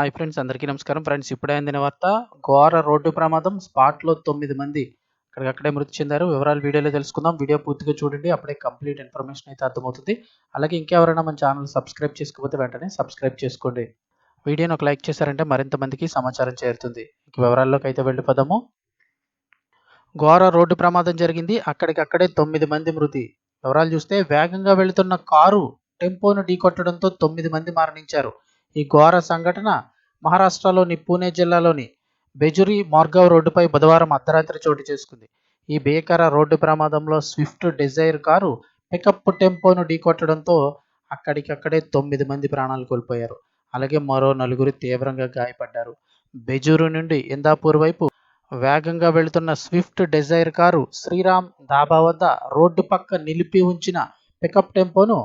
Hi friends అందరికీ నమస్కారం. Friends ఇప్పుడే అందిన వార్త ఘోర రోడ్డు ప్రమాదం స్పాట్లో తొమ్మిది మంది అక్కడికక్కడే మృతి చెందారు. వివరాలు వీడియోలో తెలుసుకుందాం. వీడియో పూర్తిగా చూడండి. అప్పుడే కంప్లీట్ ఇన్ఫర్మేషన్ అయితే అర్థమవుతుంది. అలాగే ఇంకెవరైనా మన ఛానల్ సబ్స్క్రైబ్ చేసుకోకపోతే వెంటనే సబ్స్క్రైబ్ చేసుకోండి. వీడియోని ఒక లైక్ చేశారంటే మరింత మందికి సమాచారం చేరుతుంది. ఇక వివరాల్లోకి అయితే వెళ్ళిపోదాము. ఘోర రోడ్డు ప్రమాదం జరిగింది. అక్కడికక్కడే తొమ్మిది మంది మృతి. వివరాలు చూస్తే వేగంగా వెళుతున్న కారు టెంపోను ఢీకొట్టడంతో తొమ్మిది మంది మరణించారు. ఈ ఘోర సంఘటన మహారాష్ట్రలోని పూణే జిల్లాలోని బెజురి మార్గావ్ రోడ్డుపై బుధవారం అర్ధరాత్రి చోటు చేసుకుంది. ఈ భీకర రోడ్డు ప్రమాదంలో స్విఫ్ట్ డిజైర్ కారు పికప్ టెంపోను ఢీకొట్టడంతో అక్కడికక్కడే తొమ్మిది మంది ప్రాణాలు కోల్పోయారు. అలాగే మరో నలుగురు తీవ్రంగా గాయపడ్డారు. బెజూరు నుండి ఇందాపూర్ వైపు వేగంగా వెళుతున్న Swift Dzire car Shriram dhaba వద్ద రోడ్డు పక్క నిలిపి ఉంచిన పికప్ టెంపోను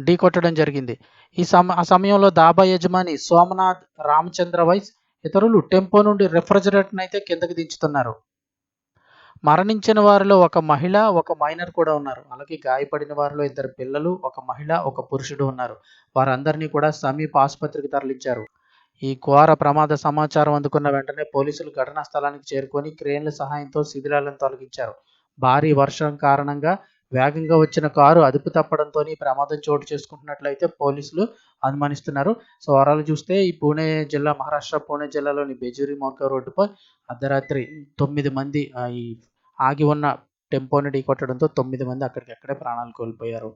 ఢీకొట్టడం జరిగింది. ఈ సమ ఆ సమయంలో దాబా యజమాని సోమనాథ్ రామచంద్ర వైస్ ఇతరులు టెంపో నుండి రిఫ్రిజిరేటర్ అయితే కిందకి దించుతున్నారు. మరణించిన వారిలో ఒక మహిళ ఒక మైనర్ కూడా ఉన్నారు. అలాగే గాయపడిన వారిలో ఇద్దరు పిల్లలు ఒక మహిళ ఒక పురుషుడు ఉన్నారు. వారందరినీ కూడా సమీప ఆసుపత్రికి తరలించారు. ఈ ఘోర ప్రమాద సమాచారం అందుకున్న వెంటనే పోలీసులు ఘటనా స్థలానికి చేరుకొని క్రేన్ల సహాయంతో శిథిలాలను తొలగించారు. భారీ వర్షం కారణంగా వేగంగా వచ్చిన కారు అదుపు తప్పడంతో ప్రమాదం చోటు చేసుకుంటున్నట్లయితే పోలీసులు అనుమానిస్తున్నారు. సో వరాలు చూస్తే ఈ పూణే జిల్లా మహారాష్ట్ర పూణే జిల్లాలోని బెజూరి మోర్కా రోడ్డుపై అర్ధరాత్రి తొమ్మిది మంది ఈ ఆగి ఉన్న టెంపోని ఢీకొట్టడంతో తొమ్మిది మంది అక్కడికక్కడే ప్రాణాలు కోల్పోయారు.